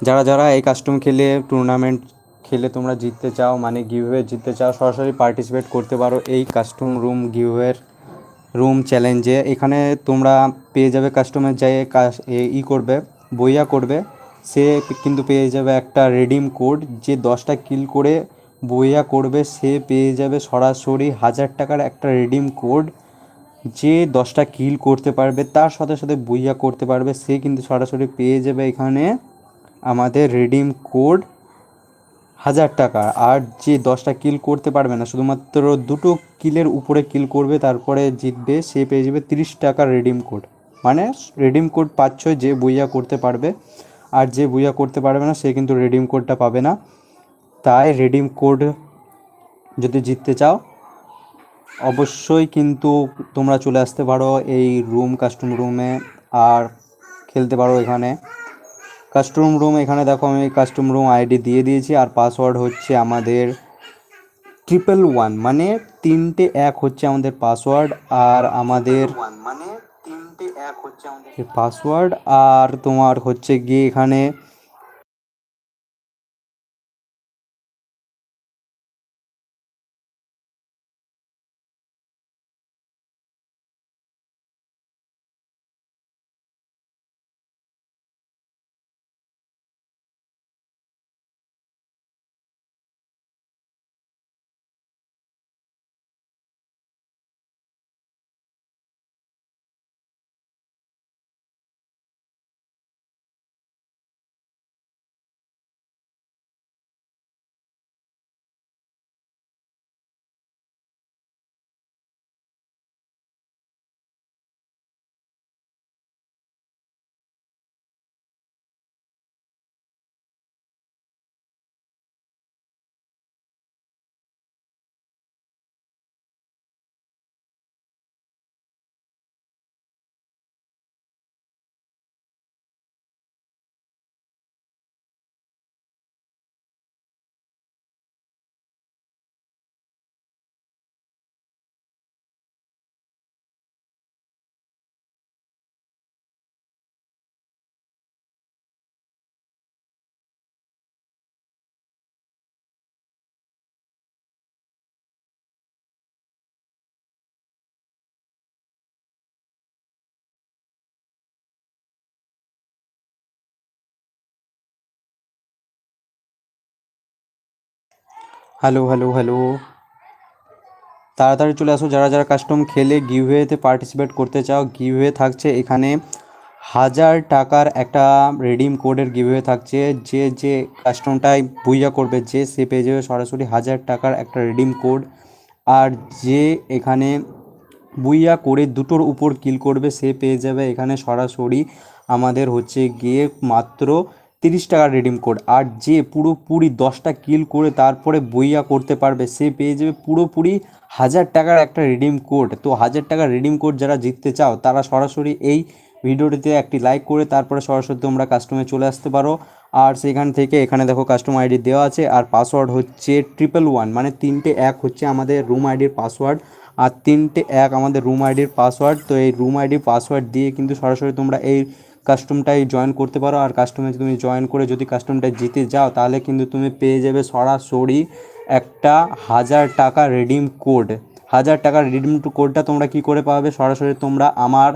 যারা যারা এই কাস্টম খেলে টুর্নামেন্ট খেলে তোমরা জিততে চাও মানে গিভওয়ে জিততে চাও, সরাসরি পার্টিসিপেট করতে পারো এই কাস্টম রুম গিভওয়ের রুম চ্যালেঞ্জে এখানে তোমরা পেয়ে যাবে কাস্টমার যাই ই করবে, বইয়া করবে, সে কিন্তু পেয়ে যাবে একটা রেডিম কোড যে দশটা কিল করে বইয়া করবে, সে পেয়ে যাবে সরাসরি হাজার টাকার একটা রেডিম কোড যে দশটা কিল করতে পারবে, তার সাথে সাথে বইয়া করতে পারবে, সে কিন্তু সরাসরি পেয়ে যাবে এখানে। আমাদের রেডিম কোড হাজার টাকা। আর যে দশটা কিল করতে পারবে না, শুধুমাত্র দুটো কিলের উপরে কিল করবে, তারপরে জিতবে, সে পেয়ে যাবে তিরিশ টাকার রেডিম কোড মানে রেডিম কোড পাচ্ছ যে বইয়া করতে পারবে, আর যে বইয়া করতে পারবে না, সে কিন্তু রেডিম কোডটা পাবে না। তাই রেডিম কোড যদি জিততে চাও, অবশ্যই কিন্তু তোমরা চলে আসতে পারো এই রুম কাস্টম রুমে আর খেলতে পারো এখানে। কাস্টম রুম এখানে দেখো আমি কাস্টম রুম আইডি দিয়ে দিয়েছি আর পাসওয়ার্ড হচ্ছে আমাদের ট্রিপল ওয়ান মানে তিনটে এক হচ্ছে আমাদের পাসওয়ার্ড আর আমাদের মানে তিনটে এক হচ্ছে আমাদের পাসওয়ার্ড আর তোমার হচ্ছে গিয়ে এখানে হ্যালো হ্যালো হ্যালো তাড়াতাড়ি চলে আসো, যারা যারা কাস্টম খেলে গিভওয়েতে পার্টিসিপেট করতে চাও গিভওয়ে থাকছে এখানে হাজার টাকার একটা রেডিম কোডের গিভওয়ে থাকছে। যে যে কাস্টমটাই বুইয়া করবে, যে সে পেয়ে যাবে সরাসরি হাজার টাকার একটা রেডিম কোড আর যে এখানে বুইয়া করে দুটোর উপর কিল করবে, সে পেয়ে যাবে এখানে সরাসরি। আমাদের হচ্ছে গিয়ে মাত্র তিরিশ টাকার রিডিম কোড আর যে পুরোপুরি দশটা কিল করে তারপরে বইয়া করতে পারবে, সে পেয়ে যাবে পুরোপুরি হাজার টাকার একটা রিডিম কোড তো হাজার টাকার রেডিম কোড যারা জিততে চাও, তারা সরাসরি এই ভিডিওটিতে একটি লাইক করে তারপরে সরাসরি তোমরা কাস্টমে চলে আসতে পারো। আর সেখান থেকে এখানে দেখো কাস্টম আইডি দেওয়া আছে, আর পাসওয়ার্ড হচ্ছে ট্রিপল ওয়ান মানে তিনটে এক হচ্ছে আমাদের রুম আইডির পাসওয়ার্ড আর তিনটে এক আমাদের রুম আইডির পাসওয়ার্ড তো এই রুম আইডির পাসওয়ার্ড দিয়ে কিন্তু সরাসরি তোমরা এই কাস্টমটাই জয়েন করতে পারো। আর কাস্টমে তুমি জয়েন করে যদি কাস্টমটা জিতে যাও, তাহলে কিন্তু তুমি পেয়ে যাবে সরাসরি একটা হাজার টাকা রেডিম কোড হাজার টাকার রিডিম কোডটা তোমরা কি করে পাবে? সরাসরি তোমরা আমার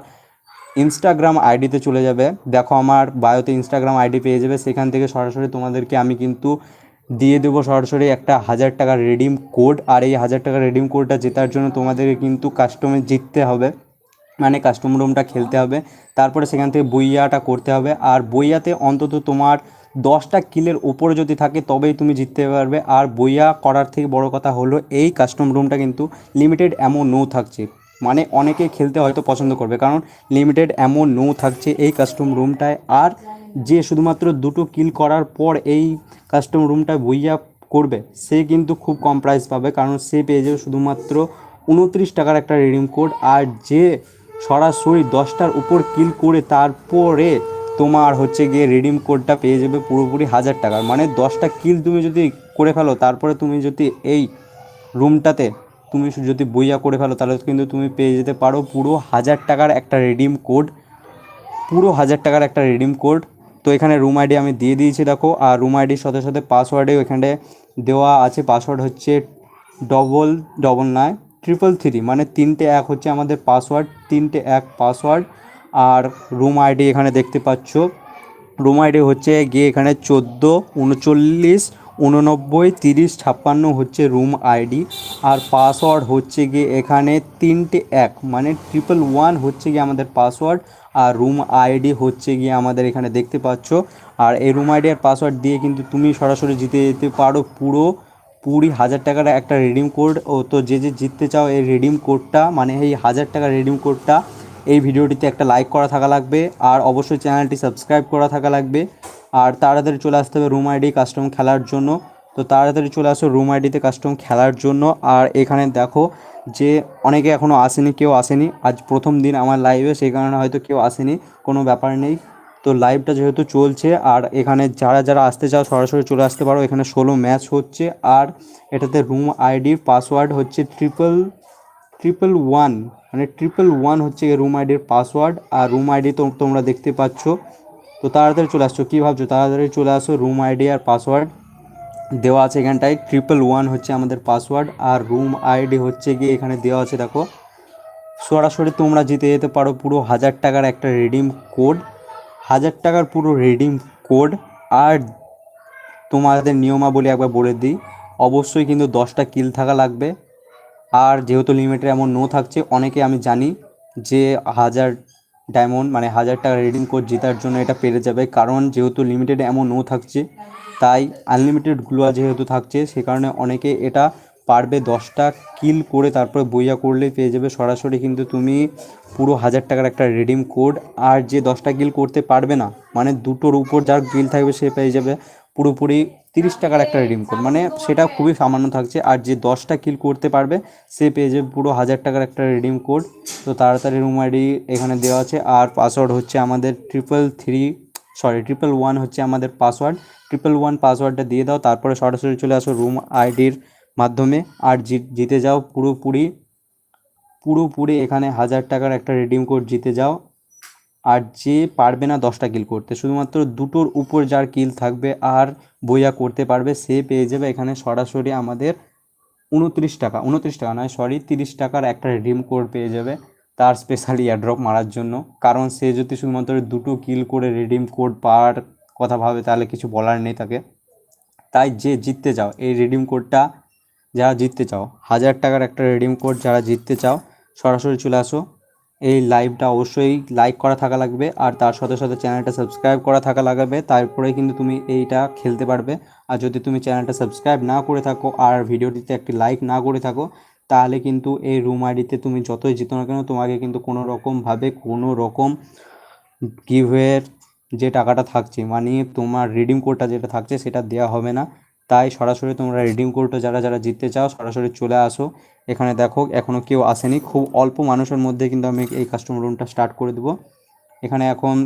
ইনস্টাগ্রাম আইডিতে চলে যাবে। দেখো আমার বায়োতে ইনস্টাগ্রাম আইডি পেয়ে যাবে। সেখান থেকে সরাসরি তোমাদেরকে আমি কিন্তু দিয়ে দেবো সরাসরি একটা হাজার টাকার রেডিম কোড আর এই হাজার টাকার রেডিম কোডটা জেতার জন্য তোমাদেরকে কিন্তু কাস্টমে জিততে হবে। মানে কাস্টম রুমটা খেলতে হবে। তারপরে সেখান থেকে বইয়াটা করতে হবে। আর বইয়াতে অন্তত তোমার দশটা কিলের ওপরে যদি থাকে, তবেই তুমি জিততে পারবে। আর বইয়া করার থেকে বড় কথা হলো, এই কাস্টম রুমটা কিন্তু লিমিটেড এমন নো থাকছে। মানে অনেকে খেলতে হয়তো পছন্দ করবে, কারণ লিমিটেড এমন নো থাকছে এই কাস্টম রুমটায় আর যে শুধুমাত্র দুটো কিল করার পর এই কাস্টম রুমটায় বইয়া করবে, সে কিন্তু খুব কম প্রাইস পাবে। কারণ সে পেয়ে যাবে শুধুমাত্র উনত্রিশ টাকার একটা রিডিম কোড আর যে সরাসরি দশটার উপর কিল করে তারপরে তোমার হচ্ছে গিয়ে রিডিম কোডটা পেয়ে যাবে পুরোপুরি হাজার টাকার। মানে দশটা কিল তুমি যদি করে ফেলো, তারপরে তুমি যদি এই রুমটাতে তুমি যদি বইয়া করে ফেলো, তাহলে কিন্তু তুমি পেয়ে যেতে পারো পুরো হাজার টাকার একটা রেডিম কোড পুরো হাজার টাকার একটা রেডিম কোড তো এখানে রুম আইডি আমি দিয়ে দিয়েছি, দেখো। আর রুম আইডির সাথে সাথে পাসওয়ার্ডেও এখানে দেওয়া আছে। পাসওয়ার্ড হচ্ছে ডবল ডবল নয় ট্রিপল থ্রি মানে তিনটে এক হচ্ছে আমাদের পাসওয়ার্ড তিনটে এক পাসওয়ার্ড আর রুম আইডি এখানে দেখতে পাচ্ছ। রুম আইডি হচ্ছে গিয়ে এখানে চোদ্দ, উনচল্লিশ, উননব্বই, তিরিশ, ছাপ্পান্ন হচ্ছে রুম আইডি আর পাসওয়ার্ড হচ্ছে গিয়ে এখানে তিনটে এক মানে ট্রিপল ওয়ান হচ্ছে গিয়ে আমাদের পাসওয়ার্ড আর রুম আইডি হচ্ছে গিয়ে আমাদের এখানে দেখতে পাচ্ছ। আর এই রুম আইডি আর পাসওয়ার্ড দিয়ে কিন্তু তুমি সরাসরি জিতে যেতে পারো পুরো কুড়ি হাজার টাকার একটা রিডিম কোড ও তো যে যে জিততে চাও এই রিডিম কোডটা মানে এই হাজার টাকার রিডিম কোডটা এই ভিডিওটিতে একটা লাইক করা থাকা লাগবে, আর অবশ্যই চ্যানেলটি সাবস্ক্রাইব করা থাকা লাগবে। আর তাড়াতাড়ি চলে আসতে হবে রুম আইডি কাস্টম খেলার জন্য। তো তাড়াতাড়ি চলে আসো রুম আইডিতে কাস্টম খেলার জন্য। আর এখানে দেখো যে অনেকে এখনও আসেনি, কেউ আসেনি। আজ প্রথম দিন আমার লাইভে সেই কারণে হয়তো কেউ আসেনি, কোনো ব্যাপার নেই। তো লাইভটা যেহেতু চলছে, আর এখানে যারা যারা আসতে চাও, সরাসরি চলে আসতে পারো। এখানে ষোলো ম্যাচ হচ্ছে, আর এটাতে রুম আইডির পাসওয়ার্ড হচ্ছে ট্রিপল ট্রিপল ওয়ান মানে ট্রিপল ওয়ান হচ্ছে রুম আইডির পাসওয়ার্ড আর রুম আইডি তো তোমরা দেখতে পাচ্ছ। তো তাড়াতাড়ি চলে আসছো, কী ভাবছ? তাড়াতাড়ি চলে আসো রুম আইডি আর পাসওয়ার্ড দেওয়া আছে এখানটায়। ট্রিপল ওয়ান হচ্ছে আমাদের পাসওয়ার্ড আর রুম আইডি হচ্ছে গিয়ে এখানে দেওয়া আছে, দেখো। সরাসরি তোমরা জিতে যেতে পারো, পুরো হাজার টাকার একটা রিডিম কোড হাজার টাকার পুরো রিডিম কোড আর তোমাদের নিয়মাবলী একবার বলে দিই। অবশ্যই কিন্তু দশটা কিল থাকা লাগবে। আর যেহেতু লিমিটের এমন নো থাকছে, অনেকে আমি জানি যে হাজার ডায়মন্ড মানে হাজার টাকা রিডিম কোড জেতার জন্য এটা পেরে যাবে। কারণ যেহেতু লিমিটেড এমন নো থাকছে, তাই আনলিমিটেড গ্লুয়া যেহেতু থাকছে, সে কারণে অনেকে এটা পারবে দশটা কিল করে তারপরে বইয়া করলেই পেয়ে যাবে। সরাসরি কিন্তু তুমি পুরো হাজার টাকার একটা রিডিম কোড আর যে দশটা কিল করতে পারবে না মানে দুটোর উপর যার কিল থাকবে সে পেয়ে যাবে পুরোপুরি তিরিশ টাকার একটা রিডিম কোড মানে সেটা খুবই সামান্য থাকছে আর যে দশটা কিল করতে পারবে সে পেয়ে যাবে পুরো হাজার টাকার একটা রিডিম কোড তো তাড়াতাড়ি রুম আইডি এখানে দেওয়া আছে আর পাসওয়ার্ড হচ্ছে আমাদের triple three sorry triple one হচ্ছে আমাদের পাসওয়ার্ড ট্রিপল ওয়ান পাসওয়ার্ডটা দিয়ে দাও, তারপরে সরাসরি চলে আসো রুম আইডির মাধ্যমে। আর জিতে যাও পুরোপুরি পুরোপুরি এখানে হাজার টাকার একটা রিডিম কোড জিতে যাও। আর যে পারবে না দশটা কিল করতে, শুধুমাত্র দুটোর উপর যার কিল থাকবে আর বইয়া করতে পারবে, সে পেয়ে যাবে এখানে সরাসরি আমাদের উনত্রিশ টাকা। উনত্রিশ টাকা নয় সরি তিরিশ টাকার একটা রিডিম কোড পেয়ে যাবে তার স্পেশালি এয়ারড্রপ মারার জন্য। কারণ সে যদি শুধুমাত্র দুটো কিল করে রিডিম কোড পাওয়ার কথা ভাবে, তাহলে কিছু বলার নেই তাকে। তাই যে জিততে যাও, এই রিডিম কোডটা যারা জিততে চাও, হাজার টাকার একটা রিডিম কোড যারা জিততে চাও, সরাসরি চলে আসো। এই লাইভটা অবশ্যই লাইক করা থাকা লাগবে আর তার সাথে সাথে চ্যানেলটা সাবস্ক্রাইব করা থাকা লাগবে। তারপরে কিন্তু তুমি এইটা খেলতে পারবে। আর যদি তুমি চ্যানেলটা সাবস্ক্রাইব না করে থাকো আর ভিডিওটিতে একটি লাইক না করে থাকো, তাহলে কিন্তু এই রুম আইডিতে তুমি যতই জিতো না কেন, তোমাকে কিন্তু কোনো রকমভাবে কোনো রকম গিভের যে টাকাটা থাকছে মানে তোমার রিডিম কোডটা যেটা থাকছে, সেটা দেওয়া হবে না। তাই সরাসরি তোমরা রিডিম কোডটা যারা যারা জিততে চাও, সরাসরি চলে আসো। এখানে দেখো এখনও কেউ আসেনি। খুব অল্প মানুষের মধ্যে কিন্তু আমি এই কাস্টমার রুমটা স্টার্ট করে দেবো। এখানে এখন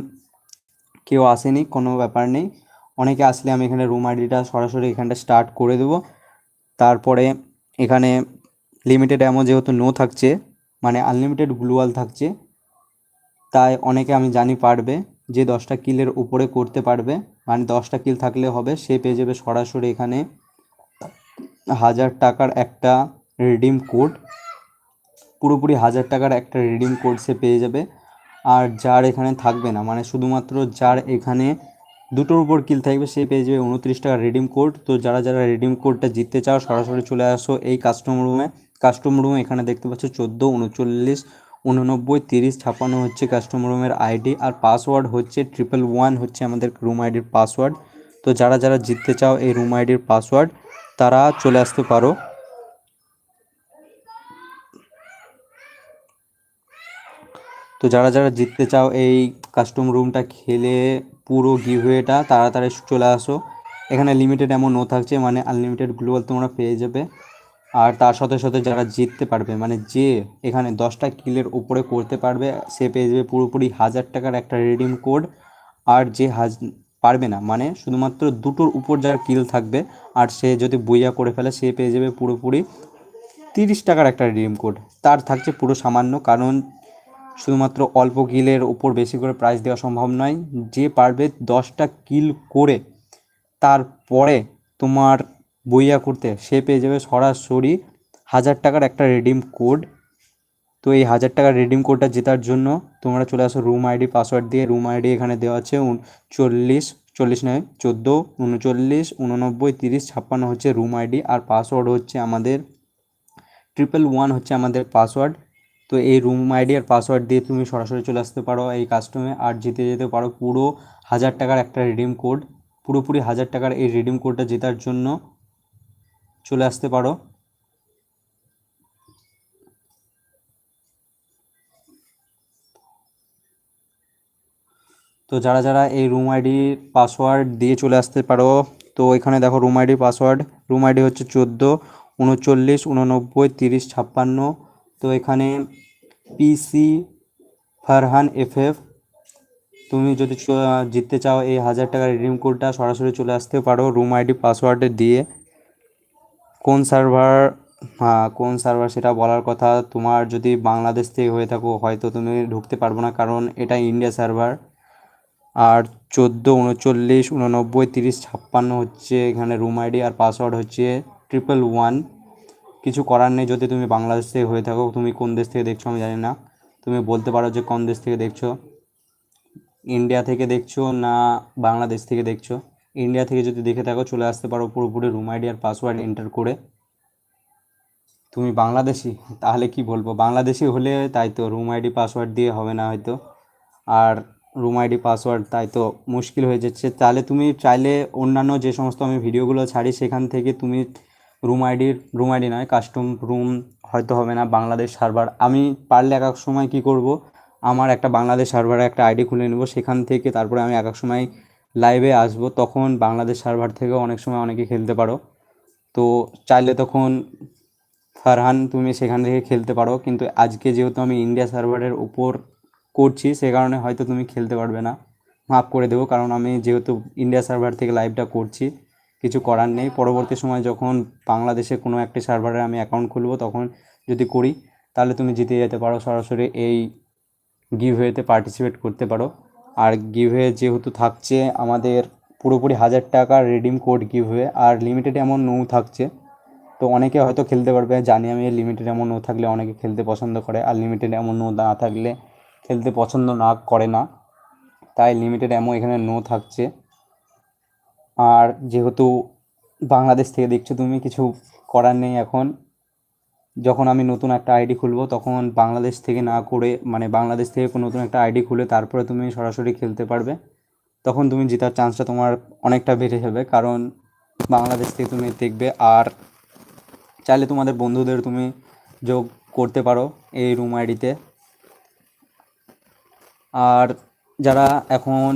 কেউ আসেনি, কোনো ব্যাপার নেই। অনেকে আসলে আমি এখানে রুম আইডিটা সরাসরি এখানটা স্টার্ট করে দেবো। তারপরে এখানে লিমিটেড অ্যামো যেহেতু নো থাকছে মানে আনলিমিটেড গ্লুয়াল থাকছে, তাই অনেকে আমি জানি পারবে যে দশটা কিলের উপরে করতে পারবে। মানে দশটা কিল থাকলে হবে, সে পেয়ে যাবে সরাসরি এখানে হাজার টাকার একটা রিডিম কোড পুরোপুরি হাজার টাকার একটা রিডিম কোড সে পেয়ে যাবে। আর যার এখানে থাকবে না মানে শুধুমাত্র যার এখানে দুটোর উপর কিল থাকবে, সে পেয়ে যাবে উনত্রিশ টাকার রিডিম কোড তো যারা যারা রিডিম কোডটা জিততে চাও, সরাসরি চলে আসো এই কাস্টম রুমে কাস্টম রুমে এখানে দেখতে পাচ্ছ চোদ্দ, উনচল্লিশ উননব্বই, তিরিশ ছাপ্পান্ন হচ্ছে কাস্টমার রুমের আইডি আর পাসওয়ার্ড হচ্ছে ট্রিপল ওয়ান হচ্ছে আমাদের রুম আইডির পাসওয়ার্ড তো যারা যারা জিততে চাও এই রুম আইডির পাসওয়ার্ড তারা চলে আসতে পারো। তো যারা যারা জিততে চাও এই কাস্টম রুমটা খেলে পুরো গিভওয়েটা তাড়াতাড়ি চলে আসো। এখানে লিমিটেড এমন নো থাকছে মানে আনলিমিটেড গ্লোবাল তোমরা পেয়ে যাবে। আর তার সাথে সাথে যারা জিততে পারবে মানে যে এখানে দশটা কিলের উপরে করতে পারবে, সে পেয়ে যাবে পুরোপুরি হাজার টাকার একটা রিডিম কোড আর যে হাজ, পারবে না মানে শুধুমাত্র দুটোর উপর যার কিল থাকবে, আর সে যদি বইয়া করে ফেলে, সে পেয়ে যাবে পুরোপুরি তিরিশ টাকার একটা রিডিম কোড তার থাকছে পুরো সামান্য, কারণ শুধুমাত্র অল্প কিলের উপর বেশি করে প্রাইজ দেওয়া সম্ভব নয়। যে পারবে দশটা কিল করে, তারপরে তোমার বইয়া করতে, সে পেয়ে যাবে সরাসরি হাজার টাকার একটা রেডিম কোড তো এই হাজার টাকার রেডিম কোডটা জেতার জন্য তোমরা চলে আসো রুম আইডি পাসওয়ার্ড দিয়ে। রুম আইডি এখানে দেওয়া আছে চল্লিশ চল্লিশ নয়, চোদ্দ, উনচল্লিশ, উননব্বই, তিরিশ, ছাপ্পান্ন হচ্ছে রুম আইডি আর পাসওয়ার্ড হচ্ছে আমাদের ট্রিপল ওয়ান হচ্ছে আমাদের পাসওয়ার্ড তো এই রুম আইডি আর পাসওয়ার্ড দিয়ে তুমি সরাসরি চলে আসতে পারো এই কাস্টমে আর জিতে যেতে পারো পুরো হাজার টাকার একটা রিডিম কোড পুরোপুরি হাজার টাকার এই রিডিম কোডটা জেতার জন্য চলে আসতে পারো। তো যারা যারা এই রুম আইডি পাসওয়ার্ড দিয়ে চলে আসতে পারো, তো এখানে দেখো room ID password room ID হচ্ছে চোদ্দ, উনচল্লিশ, উননব্বই, তিরিশ, ছাপ্পান্ন। তো এখানে পিসি ফারহান এফ এফ তুমি যদি জিততে চাও এই হাজার টাকার রিডিম কোডটা সরাসরি চলে আসতে পারো রুম আইডি পাসওয়ার্ডে দিয়ে। কোন সার্ভার কোন সার্ভার সেটা বলার কথা, তোমার যদি বাংলাদেশ থেকে হয়ে থাকো, হয়তো তুমি ঢুকতে পারব না, কারণ এটা ইন্ডিয়া সার্ভার আর চোদ্দ, উনচল্লিশ, উননব্বই, তিরিশ, ছাপ্পান্ন হচ্ছে এখানে রুম আইডি আর পাসওয়ার্ড হচ্ছে ট্রিপল ওয়ান কিছু করার নেই, যদি তুমি বাংলাদেশ থেকে হয়ে থাকো, তুমি কোন দেশ থেকে দেখছ আমি জানি না। তুমি বলতে পারো যে কোন দেশ থেকে দেখছ। ইন্ডিয়া থেকে দেখছ না বাংলাদেশ থেকে দেখছ? ইন্ডিয়া থেকে যদি দেখে থাকো, চলে আসতে পারো পুরোপুরি রুম আইডি আর পাসওয়ার্ড এন্টার করে। তুমি বাংলাদেশি, তাহলে কি বলব? বাংলাদেশি হলে তাই তো রুম আইডি পাসওয়ার্ড দিয়ে হবে না হয়তো। আর রুম আইডি পাসওয়ার্ড তাই তো মুশকিল হয়ে যাচ্ছে। তাহলে তুমি চাইলে অন্যান্য যে সমস্ত আমি ভিডিওগুলো ছাড়ি, সেখান থেকে তুমি রুম আইডির রুম আইডি নয় কাস্টম রুম হয়তো হবে না বাংলাদেশ সার্ভার আমি পারলে এক এক সময় কি করব? আমার একটা বাংলাদেশ সার্ভারে একটা আইডি খুলে নেব, সেখান থেকে তারপরে আমি এক এক সময় লাইভে আসব, তখন বাংলাদেশ সার্ভার থেকেও অনেক সময় অনেকে খেলতে পারো। তো চাইলে তখন ফারহান, তুমি সেখান থেকে খেলতে পারো। কিন্তু আজকে যেহেতু আমি ইন্ডিয়া সার্ভারের উপর করছি, সে কারণে হয়তো তুমি খেলতে পারবে না। মাফ করে দেবো, কারণ আমি যেহেতু ইন্ডিয়া সার্ভার থেকে লাইভটা করছি, কিছু করার নেই। পরবর্তী সময় যখন বাংলাদেশে কোনো একটি সার্ভারে আমি অ্যাকাউন্ট খুলবো, তখন যদি করি, তাহলে তুমি জিতে যেতে পারো। সরাসরি এই গিভওয়েতে পার্টিসিপেট করতে পারো। আর গিভওয়ে যেহেতু থাকছে, আমাদের পুরোপুরি হাজার টাকা রিডিম কোড গিভওয়ে আর লিমিটেড এমন নো থাকছে। তো অনেকে হয়তো খেলতে পারবে, জানি আমি লিমিটেড এমন নো থাকলে অনেকে খেলতে পছন্দ করে, আর লিমিটেড এমন নো না থাকলে খেলতে পছন্দ না করে না। তাই লিমিটেড এমন এখানে নো থাকছে। আর যেহেতু বাংলাদেশ থেকে দেখছ তুমি, কিছু করার নেই এখন। যখন আমি নতুন একটা আইডি খুলবো, তখন বাংলাদেশ থেকে না করে মানে বাংলাদেশ থেকে কোনো নতুন একটা আইডি খুলে তারপরে তুমি সরাসরি খেলতে পারবে। তখন তুমি জেতার চান্সটা তোমার অনেকটা বেড়ে যাবে। কারণ বাংলাদেশ থেকে তুমি দেখবে আর চাইলে তোমাদের বন্ধুদের তুমি যোগ করতে পারো এই রুম আইডিতে আর যারা এখন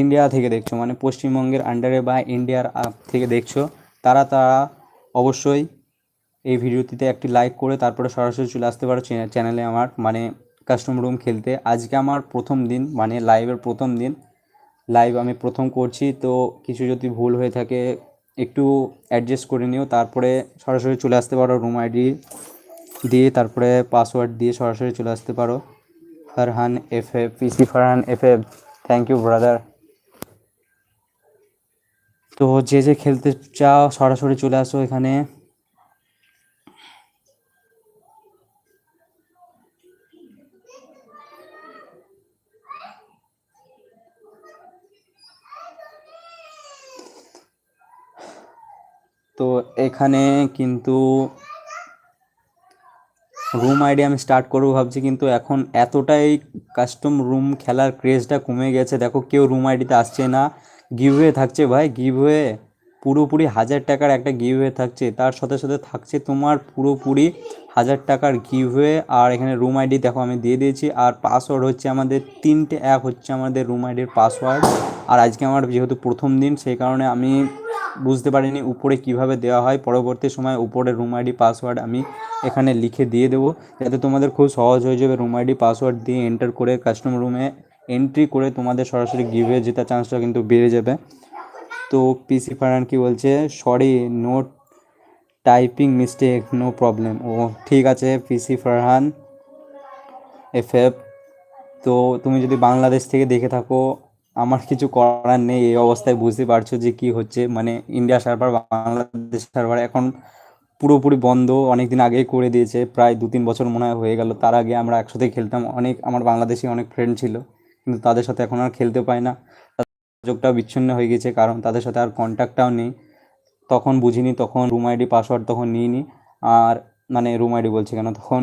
ইন্ডিয়া থেকে দেখছ মানে পশ্চিমবঙ্গের আন্ডারে বা ইন্ডিয়ার থেকে দেখছ, তারা তারা অবশ্যই এই ভিডিওটিতে একটি লাইক করে তারপরে সরাসরি চলে আসতে পারো চ্যানেলে আমার মানে কাস্টম রুম খেলতে। আজকে আমার প্রথম দিন মানে লাইভের প্রথম দিন। লাইভ আমি প্রথম করছি, তো কিছু যদি ভুল হয়ে থাকে, একটু অ্যাডজাস্ট করে নিও। তারপরে সরাসরি চলে আসতে পারো রুম আইডি দিয়ে, তারপরে পাসওয়ার্ড দিয়ে সরাসরি চলে আসতে পারো। Farhan F F PC Farhan F F thank you brother তো যে যে খেলতে চাও, সরাসরি চলে আসো এখানে। তো এখানে কিন্তু রুম আইডি আমি স্টার্ট করব ভাবছি, কিন্তু এখন এতটাই কাস্টম রুম খেলার ক্রেজটা কমে গেছে। দেখো কেউ রুম আইডিতে আসছে না। গিভওয়ে থাকছে ভাই গিভওয়ে পুরোপুরি হাজার টাকার একটা গিভওয়ে থাকছে। তার সাথে সাথে থাকছে তোমার পুরোপুরি হাজার টাকার গিভওয়ে আর এখানে রুম আইডি দেখো আমি দিয়ে দিয়েছি। আর পাসওয়ার্ড হচ্ছে আমাদের, তিনটে অ্যাপ হচ্ছে আমাদের রুম আইডির পাসওয়ার্ড আর আজকে আমার যেহেতু প্রথম দিন, সেই কারণে আমি বুঝতে পারিনি উপরে কীভাবে দেওয়া হয়। পরবর্তী সময় উপরে রুম আইডি পাসওয়ার্ড আমি এখানে লিখে দিয়ে দেবো। যাতে তোমাদের খুব সহজ হয়ে যাবে রুম আইডি পাসওয়ার্ড দিয়ে এন্টার করে কাস্টম রুমে এন্ট্রি করে তোমাদের সরাসরি গিভে জেতার চান্সটা কিন্তু বেড়ে যাবে। তো পিসি ফারহান কি বলছে? Sorry no typing mistake no problem ও, ঠিক আছে পিসি ফারহান এফ এফ তো তুমি যদি বাংলাদেশ থেকে দেখে থাকো আমার কিছু করার নেই, এই অবস্থায় বুঝতে পারছ যে কি হচ্ছে। মানে ইন্ডিয়া সার্ভার বাংলাদেশ সার্ভার এখন পুরোপুরি বন্ধ অনেক দিন আগেই করে দিয়েছে, প্রায় দু তিন বছর মনে হয় হয়ে গেল। তার আগে আমরা একসাথে খেলতাম, অনেক আমার বাংলাদেশি অনেক ফ্রেন্ড ছিল, কিন্তু তাদের সাথে এখন আর খেলতে পাই না। যোগাযোগটাও বিচ্ছিন্ন হয়ে গেছে, কারণ তাদের সাথে আর কন্ট্যাক্টটাও নেই। তখন বুঝিনি, তখন রুম আইডি পাসওয়ার্ড তখন নিইনি, আর মানে রুম আইডি বলছে কেন, তখন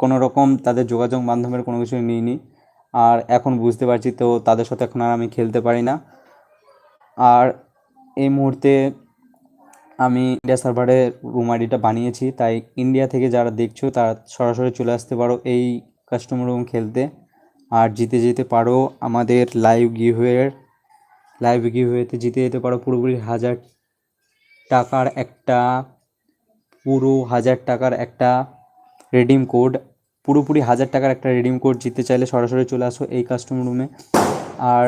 কোনো রকম তাদের যোগাযোগ মাধ্যমের কোনো কিছু নিইনি। আর এখন বুঝতে পারছি তো তাদের সাথে এখন আর আমি খেলতে পারি না। আর এই মুহূর্তে আমি ইন্ডিয়া সার্ভারে রুম আইডিটা বানিয়েছি, তাই ইন্ডিয়া থেকে যারা দেখছ তারা সরাসরি চলে আসতে পারো এই কাস্টমার রুম খেলতে। আর জিতে যেতে পারো আমাদের লাইভ গিভওয়ের লাইভ গিভওয়েতে জিতে যেতে পারো পুরোপুরি হাজার টাকার একটা, পুরো হাজার টাকার একটা রেডিম কোড পুরোপুরি হাজার টাকার একটা রেডিম কোড জিততে চাইলে সরাসরি চলে আসো এই কাস্টমার রুমে আর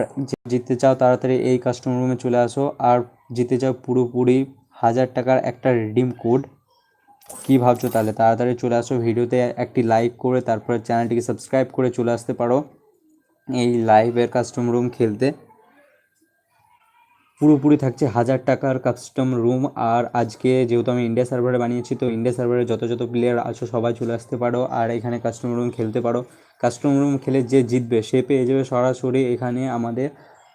জিততে চাও তাড়াতাড়ি এই কাস্টমার রুমে চলে আসো। আর জিতে চাও পুরোপুরি হাজার টাকার একটা রেডিম কোড কী ভাবছ তাহলে? তাড়াতাড়ি চলে আসো। ভিডিওতে একটি লাইক করে, তারপরে চ্যানেলটিকে সাবস্ক্রাইব করে চলে আসতে পারো। এই লাইভের কাস্টম রুম খেলতে। পুরোপুরি থাকছে হাজার টাকার কাস্টম রুম আর আজকে যেহেতু আমি ইন্ডিয়া সার্ভারে বানিয়েছি, তো ইন্ডিয়া সার্ভারে যত যত প্লেয়ার আছো, সবাই চলে আসতে পারো। আর এখানে কাস্টম রুম খেলতে পারো। কাস্টম রুম খেলে যে জিতবে, সে পেয়ে যাবে সরাসরি এখানে আমাদের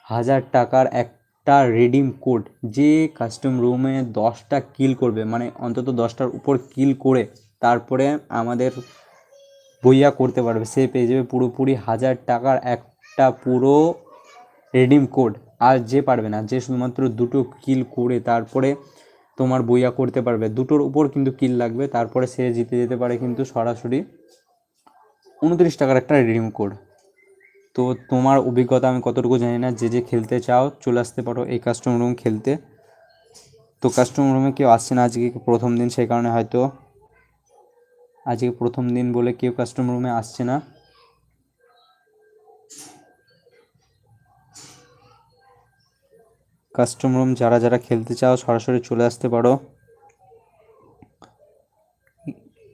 হাজার টাকার একটা রেডিম কোড যে কাস্টম রুমে দশটা কিল করবে মানে অন্তত দশটার উপর কিল করে তারপরে আমাদের বইয়া করতে পারবে। সে পেয়ে যাবে পুরোপুরি হাজার টাকার একটা পুরো রেডিম কোড আর যে পারবে না, যে শুধুমাত্র দুটো কিল করে তারপরে তোমার বইয়া করতে পারবে, দুটোর উপর কিন্তু কিল লাগবে, তারপরে সে জিতে যেতে পারে কিন্তু সরাসরি উনত্রিশ টাকার একটা রিডিম কোড তো তোমার অভিজ্ঞতা আমি কতটুকু জানি না, যে যে খেলতে চাও, চলে আসতে পারো এই কাস্টম রুম খেলতে। তো কাস্টম রুমে কেউ আসছে না, আজকে প্রথম দিন, সেই কারণে হয়তো আজকে প্রথম দিন বলে কেউ কাস্টম রুমে আসছে না। কাস্টম রুম যারা যারা খেলতে চাও, সরাসরি চলে আসতে পারো।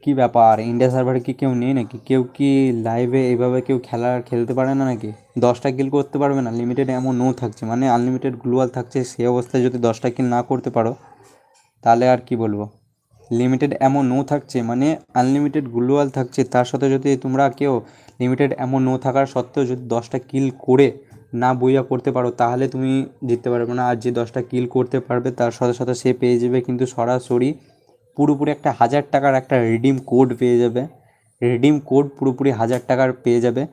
কি ব্যাপার? ইন্ডিয়া সার্ভারে কি কেউ নেই নাকি? কেউ কি লাইভে এইভাবে কেউ খেলা খেলতে পারে না নাকি? দশটা কিল করতে পারবে না লিমিটেড এমন নো থাকছে। মানে আনলিমিটেড গ্লোয়াল থাকছে, সেই অবস্থায় যদি দশটা কিল না করতে পারো, তাহলে আর কি বলব? লিমিটেড এমন নো থাকছে মানে আনলিমিটেড গ্লোয়াল থাকছে। তার সাথে যদি তোমরা কেউ লিমিটেড এমন নো থাকার সত্ত্বেও যদি দশটা কিল করে না বইয়া করতে পারো, তাহলে তুমি জিততে পারবে। না আর যে দশটা কিল করতে পারবে, তার সাথে সাথে সে পেয়ে যাবে কিন্তু সরাসরি পুরোপুরি একটা হাজার টাকার একটা রিডিম কোড পেয়ে যাবে। রিডিম কোড পুরোপুরি হাজার টাকার পেয়ে যাবে।